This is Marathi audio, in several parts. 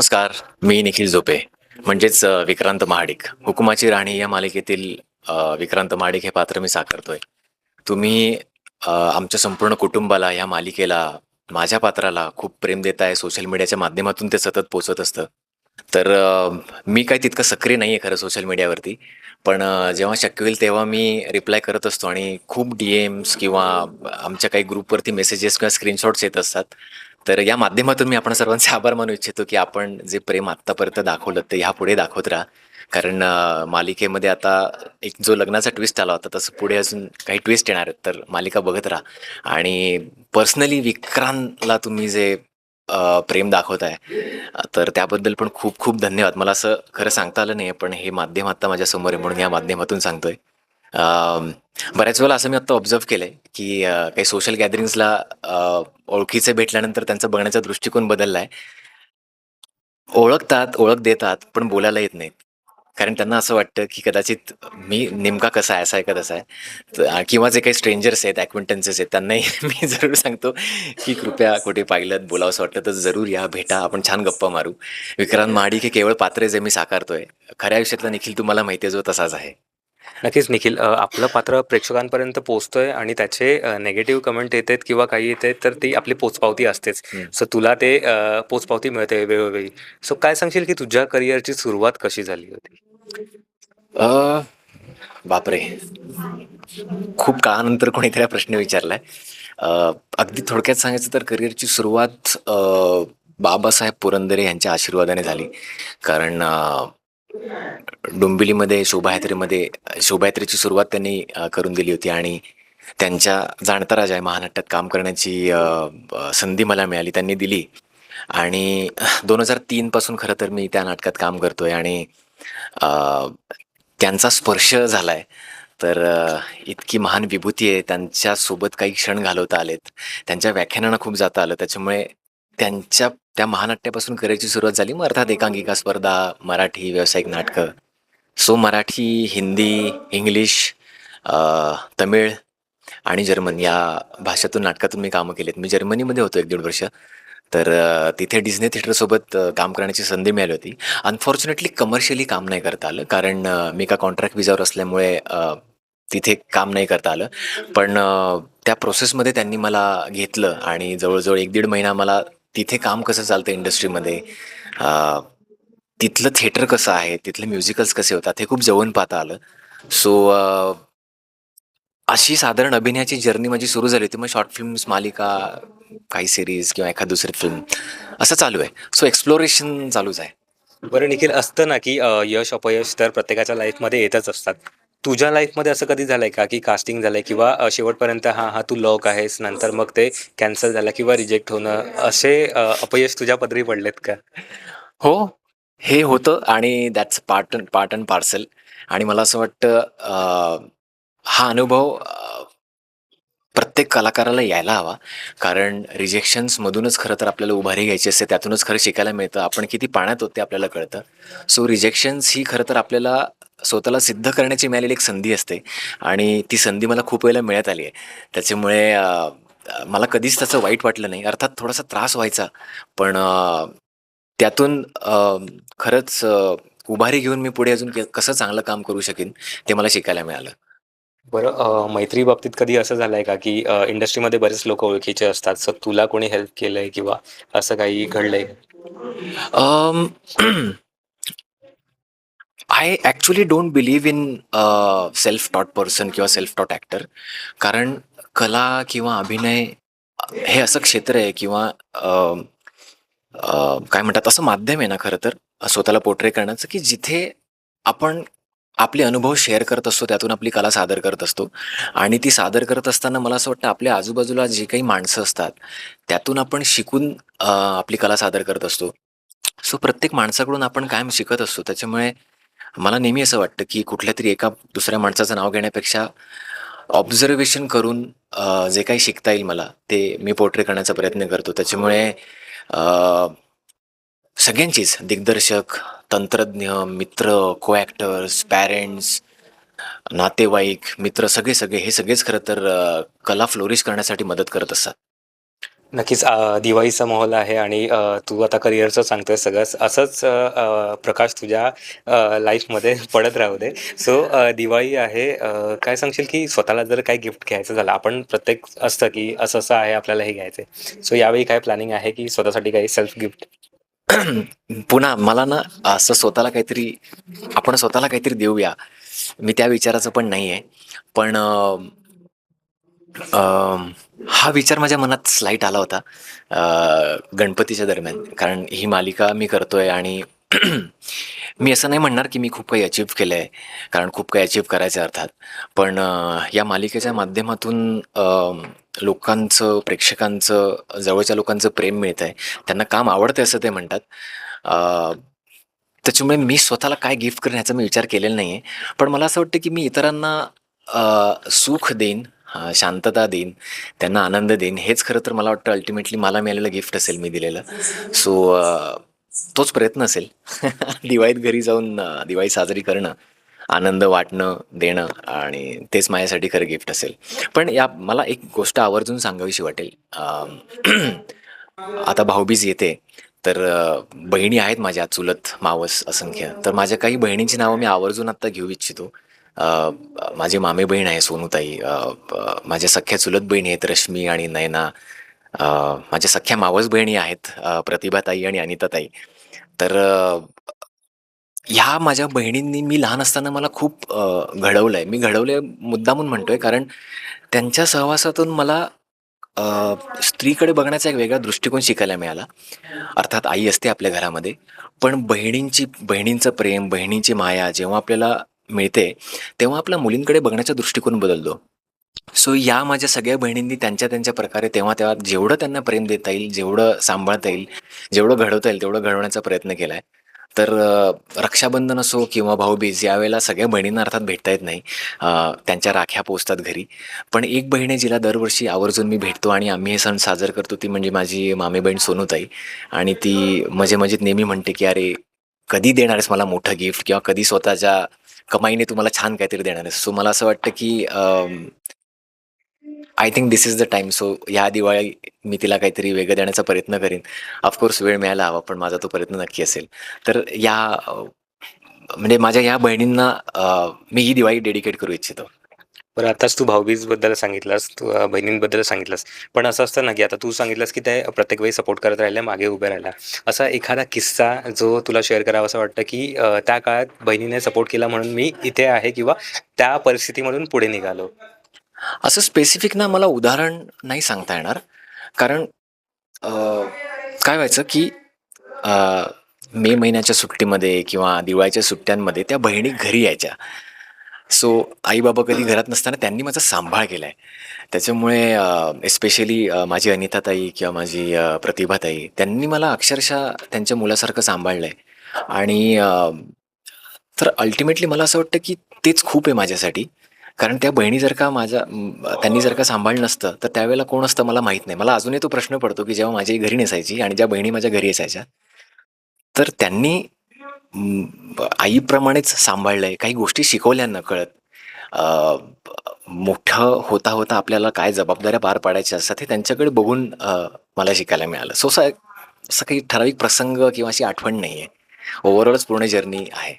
नमस्कार मी निखिल झोपे म्हणजेच विक्रांत महाडिक. हुकुमाची राणी या मालिकेतील विक्रांत महाडिक हे पात्र मी साकारतोय. तुम्ही आमच्या संपूर्ण कुटुंबाला या मालिकेला माझ्या पात्राला खूप प्रेम देत आहे सोशल मीडियाच्या माध्यमातून ते सतत पोचत असतं. तर मी काय तितकं सक्रिय नाही आहे खरं सोशल मीडियावरती पण जेव्हा शक्य होईल तेव्हा मी रिप्लाय करत असतो आणि खूप डी एम्स किंवा आमच्या काही ग्रुपवरती मेसेजेस किंवा स्क्रीनशॉट्स येत असतात. तर या माध्यमातून मी आपण सर्वांचे आभार मानू इच्छितो की आपण जे प्रेम आत्तापर्यंत दाखवलं ते ह्यापुढे दाखवत राहा. कारण मालिकेमध्ये आता एक जो लग्नाचा ट्विस्ट आला होता तसं पुढे अजून काही ट्विस्ट येणार आहेत तर मालिका बघत राहा. आणि पर्सनली विक्रांतला तुम्ही जे प्रेम दाखवत आहे तर त्याबद्दल पण खूप खूप धन्यवाद. मला असं खरं सांगता आलं नाही पण हे माध्यम आत्ता माझ्यासमोर आहे म्हणून या माध्यमातून सांगतोय. बऱ्याच वेळेला असं मी आत्ता ऑब्झर्व केलं आहे की काही सोशल गॅदरिंग्सला ओळखीचे भेटल्यानंतर त्यांचा बघण्याचा दृष्टिकोन बदलला आहे ओळखतात ओळख देतात पण बोलायला येत नाहीत. कारण त्यांना असं वाटतं की कदाचित मी नेमका कसा आहे असा आहे का तसा आहे. किंवा जे काही स्ट्रेंजर्स आहेत ॲक्विंटन्सेस आहेत त्यांनाही मी जरूर सांगतो की कृपया कुठे पाहिलं बोलावंसं वाटलं तर जरूर या भेटा आपण छान गप्पा मारू. विक्रांत महाडिक हे केवळ पात्र जे मी साकारतोय. खऱ्या आयुष्यातला निखिल तुम्हाला माहिती आहे जो तसाच आहे. नक्कीच निखिल. अ, आपलं पात्र प्रेक्षकांपर्यंत पोहोचतोय आणि त्याचे नेगेटिव्ह कमेंट येत आहेत किंवा काही येत आहेत तर ती आपली पोचपावती असतेच. हम्म. सो तुला ते अ, पोचपावती मिळते वेळोवेळी. सो काय सांगशील की तुझ्या करिअरची सुरुवात कशी झाली होती? अ, बापरे. खूप काळानंतर कोणीतरी हा प्रश्न विचारलाय. अ, अगदी थोडक्यात सांगायचं तर करिअरची सुरुवात अ, बाबासाहेब पुरंदरे यांच्या आशीर्वादाने झाली. कारण अ, डोंबिवलीमध्ये शोभायात्रेमध्ये शोभायात्रेची सुरुवात त्यांनी करून दिली होती आणि त्यांच्या जाणता राजा आहे महानाट्यात काम करण्याची संधी मला मिळाली त्यांनी दिली. आणि दोन हजार तीनपासून खरं तर मी त्या नाटकात काम करतोय आणि त्यांचा स्पर्श झाला आहे तर इतकी महान विभूती आहे त्यांच्यासोबत काही क्षण घालवता आलेत. त्यांच्या व्याख्यानांना खूप जाता आलं त्याच्यामुळे त्यांच्या त्या महानाट्यापासून करायची सुरुवात झाली मग अर्थात एकांकिका स्पर्धा मराठी व्यावसायिक नाटकं. सो मराठी हिंदी इंग्लिश तमिळ आणि जर्मन या भाषेतून नाटकातून मी कामं केलीत. मी जर्मनीमध्ये होतो एक दीड वर्ष. तर तिथे डिझनी थिएटरसोबत काम करण्याची संधी मिळाली होती. अनफॉर्च्युनेटली कमर्शियली काम नाही करता आलं कारण मी का कॉन्ट्रॅक्ट विजावर असल्यामुळे तिथे काम नाही करता आलं. पण त्या प्रोसेसमध्ये त्यांनी मला घेतलं आणि जवळजवळ एक दीड महिना मला तिथे काम कसं चालतं इंडस्ट्रीमध्ये तिथलं थिएटर कसं आहे? तिथले म्युझिकल्स कसे होतात? हे खूप जवळ पाहता आलं. सो अशी साधारण अभिनयाची जर्नी माझी सुरू झाली होती. मग शॉर्ट फिल्म्स मालिका काही सिरीज किंवा एखाद दुसरी फिल्म असं चालू आहे. सो एक्सप्लोरेशन चालूच आहे. बरं निखिल असतं ना की यश अपयश तर प्रत्येकाच्या लाईफमध्ये येतच असतात. तुझ्या लाईफमध्ये असं कधी झालंय का? की कास्टिंग झालंय किंवा अ, शेवटपर्यंत हा हा तू लॉक आहेस नंतर मग ते कॅन्सल झालं किंवा रिजेक्ट होणं असे अ, अपयश तुझ्या पदरी पडलेत का? हो. हे होतं आणि that's part part and parcel आणि मला असं वाटतं अं, हा अनुभव अं, प्रत्येक कलाकाराला यायला हवा. कारण रिजेक्शन्समधूनच खरं तर आपल्याला उभारी घ्यायची असते त्यातूनच खरं शिकायला मिळतं. आपण किती पाण्यात होते आपल्याला कळतं. सो रिजेक्शन्स ही खरं तर आपल्याला स्वतःला सिद्ध करण्याची मिळालेली एक संधी असते. आणि ती संधी मला खूप वेळेला मिळत आली आहे. त्याच्यामुळे मला कधीच त्याचं वाईट वाटलं नाही. अर्थात थोडासा त्रास व्हायचा. पण त्यातून खरंच उभारी घेऊन मी पुढे अजून कसं चांगलं काम करू शकेन ते मला शिकायला मिळालं. बरं मैत्री बाबतीत कधी असं झालंय का की इंडस्ट्रीमध्ये बरेच लोक ओळखीचे असतात सो तुला कोणी हेल्प केलंय किंवा असं काही घडलंय? I actually don't believe in self taught person किंवा सेल्फ टॉट ॲक्टर कारण कला किंवा अभिनय हे असं क्षेत्र आहे किंवा काय म्हणतात असं माध्यम आहे ना खरं तर स्वतःला पोर्ट्रे करण्याचं की जिथे आपण आपले अनुभव शेअर करत असतो त्यातून आपली कला सादर करत असतो. आणि ती सादर करत असताना मला असं वाटतं आपल्या आजूबाजूला जी काही माणसं असतात त्यातून आपण शिकून आपली कला सादर करत असतो. सो प्रत्येक माणसाकडून आपण कायम शिकत असतो. त्याच्यामुळे मला नेहमी असं वाटतं की कुठल्या तरी एका दुसऱ्या माणसाचं नाव घेण्यापेक्षा ऑब्झर्वेशन करून जे काही शिकता येईल मला ते मी पोर्ट्रे करण्याचा प्रयत्न करतो. त्याच्यामुळे सगळ्यांचीच दिग्दर्शक तंत्रज्ञ मित्र को ॲक्टर्स पॅरेंट्स नातेवाईक मित्र सगळे सगळे हे सगळेच खरं तर कला फ्लोरिश करण्यासाठी मदत करत असतात. नक्कीच दिवाळीचा माहोल आहे आणि तू आता करिअरचं सांगतोय सगळं. असंच प्रकाश तुझ्या लाईफमध्ये पडत राहू दे. सो दिवाळी आहे काय सांगशील की स्वतःला जर काही गिफ्ट घ्यायचं झालं आपण प्रत्येक असतं की असं असं आहे आपल्याला हे घ्यायचं सो यावेळी काय प्लॅनिंग आहे की स्वतःसाठी काही सेल्फ गिफ्ट पुन्हा मला ना असं स्वतःला काहीतरी आपण स्वतःला काहीतरी देऊया. मी त्या विचाराचं पण नाही आहे पण हा विचार माझ्या मनात स्लाईट आला होता. गणपतीच्या दरम्यान. कारण ही मालिका मी करतोय आणि मी असं नाही म्हणणार की मी खूप काही अचीव केलं आहे कारण खूप काही अचीव करायचं अर्थात. पण या मालिकेच्या माध्यमातून लोकांचं प्रेक्षकांचं जवळच्या लोकांचं प्रेम मिळतं आहे त्यांना काम आवडतं असं ते म्हणतात. त्याच्यामुळे मी स्वतःला काय गिफ्ट करण्याचा मी विचार केलेला नाही आहे पण मला असं वाटतं की मी इतरांना सुख देईन शांतता देईन त्यांना आनंद देईन. हेच खरं तर मला वाटतं अल्टिमेटली मला मिळालेलं गिफ्ट असेल मी दिलेलं. सो तोच प्रयत्न असेल. दिवाळीत घरी जाऊन दिवाळी साजरी करणं आनंद वाटणं देणं आणि तेच माझ्यासाठी खरं गिफ्ट असेल. पण या मला एक गोष्ट आवर्जून सांगावीशी वाटेल. आता भाऊबीज येते तर बहिणी आहेत माझ्या चुलत मावस असंख्य. तर माझ्या काही बहिणींची नावं मी आवर्जून आत्ता घेऊ इच्छितो. माझी मामे बहीण आहे सोनूताई. माझ्या सख्या चुलत बहिणी आहेत रश्मी आणि नयना. माझ्या सख्या मावस बहिणी आहेत प्रतिभाताई आणि अनिताताई. तर ह्या माझ्या बहिणींनी मी लहान असताना मला खूप घडवलं आहे मी घडवलं मुद्दामून म्हणतोय कारण त्यांच्या सहवासातून मला स्त्रीकडे बघण्याचा एक वेगळा दृष्टिकोन शिकायला मिळाला. अर्थात आई असते आपल्या घरामध्ये पण बहिणींची बहिणींचं प्रेम बहिणींची माया जेव्हा आपल्याला मिळते तेव्हा आपल्या मुलींकडे बघण्याचा दृष्टिकोन बदलतो. सो या माझ्या सगळ्या बहिणींनी त्यांच्या त्यांच्या प्रकारे तेव्हा तेव्हा जेवढं त्यांना प्रेम देता येईल जेवढं सांभाळता येईल जेवढं घडवता येईल तेवढं घडवण्याचा प्रयत्न केला आहे तर रक्षाबंधन असो किंवा भाऊबीज यावेळेला सगळ्या बहिणींना अर्थात भेटता येत नाही. त्यांच्या राख्या पोचतात घरी. पण एक बहीण आहे जिला दरवर्षी आवर्जून मी भेटतो आणि आम्ही हे सण साजर करतो. ती म्हणजे माझी मामी बहीण सोनूताई. आणि ती मजे मजेत नेहमी म्हणते की अरे कधी देणार आहेस मला मोठं गिफ्ट किंवा कधी स्वतःच्या कमाईने तुम्हाला छान काहीतरी देणार आहेस सो मला असं वाटतं की I think this is the time so ह्या दिवाळी मी तिला काहीतरी वेगळं देण्याचा प्रयत्न करीन. ऑफकोर्स वेळ मिळायला हवा पण माझा तो प्रयत्न नक्की असेल. तर या म्हणजे माझ्या या बहिणींना मी ही दिवाळी डेडिकेट करू इच्छितो. बरं आताच तू भाऊबीजबद्दल सांगितलंस तू अ, बहिणींबद्दल सांगितलंस. पण असं असतं ना की आता तू सांगितलंस की ते प्रत्येक वेळी सपोर्ट करत राहिल्या मागे उभे राहिला असा एखादा किस्सा जो तुला शेअर करावा असं वाटतं की अ, त्या काळात बहिणीने सपोर्ट केला म्हणून मी इथे आहे किंवा त्या परिस्थितीमधून पुढे निघालो? असं स्पेसिफिक ना मला उदाहरण नाही सांगता येणार. कारण काय व्हायचं की मे महिन्याच्या सुट्टीमध्ये किंवा दिवाळीच्या सुट्ट्यांमध्ये त्या बहिणी घरी यायच्या. सो आई बाबा कधी घरात नसताना त्यांनी माझा सांभाळ केला आहे त्याच्यामुळे एस्पेशली माझी अनिताताई किंवा माझी प्रतिभाताई त्यांनी मला अक्षरशः त्यांच्या मुलासारखं सांभाळलं आहे आणि तर अल्टिमेटली मला असं वाटतं की तेच खूप आहे माझ्यासाठी. कारण त्या बहिणी जर का माझ्या त्यांनी जर का सांभाळलं नसतं तर त्यावेळेला कोण असतं मला माहीत नाही. मला अजूनही तो प्रश्न पडतो की जेव्हा माझी घरी नसायची आणि ज्या बहिणी माझ्या घरी असायच्या तर त्यांनी आईप्रमाणेच सांभाळलं आहे काही गोष्टी शिकवल्या नकळत मोठं होता होता आपल्याला काय जबाबदाऱ्या पार पाडायच्या असतात हे त्यांच्याकडे बघून मला शिकायला मिळालं. सो असं असं काही ठराविक प्रसंग किंवा अशी आठवण नाही आहे ओव्हरऑलच पूर्ण जर्नी आहे.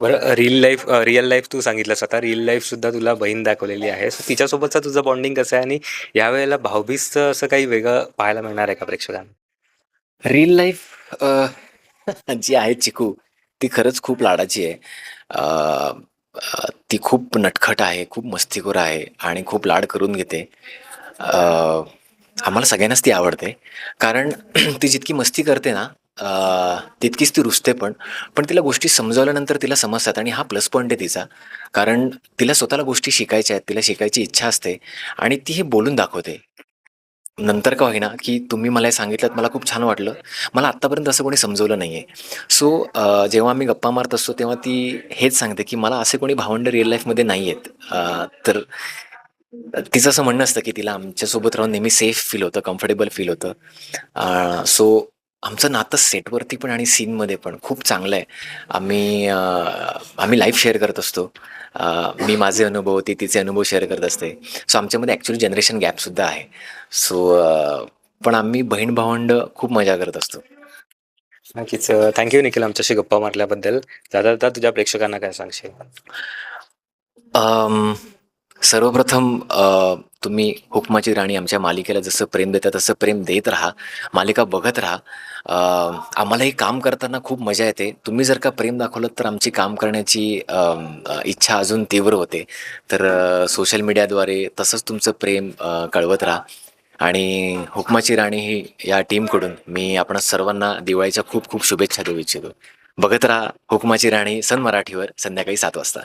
बरं रिअल लाईफ रिअल लाईफ तू सांगितलंस आता. रिअल लाईफ सुद्धा तुला बहीण दाखवलेली आहे. सो तिच्यासोबतचा तुझं बॉन्डिंग कसं आहे आणि यावेळेला भाऊबीजचं असं काही वेगळं पाहायला मिळणार आहे का प्रेक्षकांना? रिअल लाईफ जी आहे चिकू ती खरंच खूप लाडाची आहे. अ, अ, ती खूप नटखट आहे खूप मस्तीखोर आहे आणि खूप लाड करून घेते. अ, आम्हाला सगळ्यांनाच ती आवडते. कारण ती जितकी मस्ती करते ना अ, तितकीच ती रुसते पण पण तिला गोष्टी समजावल्यानंतर तिला समजतात आणि हा प्लस पॉईंट आहे तिचा. कारण तिला स्वतःला गोष्टी शिकायच्या आहेत तिला शिकायची इच्छा असते आणि ती हे बोलून दाखवते. नंतर का होईना की तुम्ही मला हे सांगितलं मला खूप छान वाटलं. मला आत्तापर्यंत असं कोणी समजवलं नाही आहे सो जेव्हा आम्ही गप्पा मारत असतो तेव्हा ती हेच सांगते की मला असे कोणी भावंड रिअल लाईफमध्ये नाही आहेत तर तिचं असं म्हणणं असतं की तिला आमच्यासोबत राहून नेहमी सेफ फील होतं कम्फर्टेबल फील होतं. सो आमचं नातं सेटवरती पण आणि सीनमध्ये पण खूप चांगलं आहे. आम्ही आम्ही लाईफ शेअर करत असतो. मी माझे अनुभव ती तिचे अनुभव शेअर करत असते. सो आमच्यामध्ये ॲक्च्युली जनरेशन गॅपसुद्धा आहे. सो पण आम्ही बहीण भावंड खूप मजा करत असतो. नक्कीच थँक्यू निखिल आमच्याशी गप्पा मारल्याबद्दल. जाता जाता तुझ्या प्रेक्षकांना काय सांगशील? सर्वप्रथम अ, तुम्ही हुकमाची राणी आमच्या मालिकेला जसं प्रेम देता तसं प्रेम देत राहा. मालिका बघत राहा. अ, आम्हालाही काम करताना खूप मजा येते. तुम्ही जर का प्रेम दाखवलं तर आमची काम करण्याची अ, इच्छा अजून तीव्र होते. तर सोशल मीडियाद्वारे तसंच तुमचं प्रेम अ, कळवत राहा. आणि हुकमाची राणी ही या टीमकडून मी आपण सर्वांना दिवाळीच्या खूप खूप शुभेच्छा देऊ इच्छितो. बघत राहा हुकमाची राणी सन मराठीवर संध्याकाळी सात वाजता.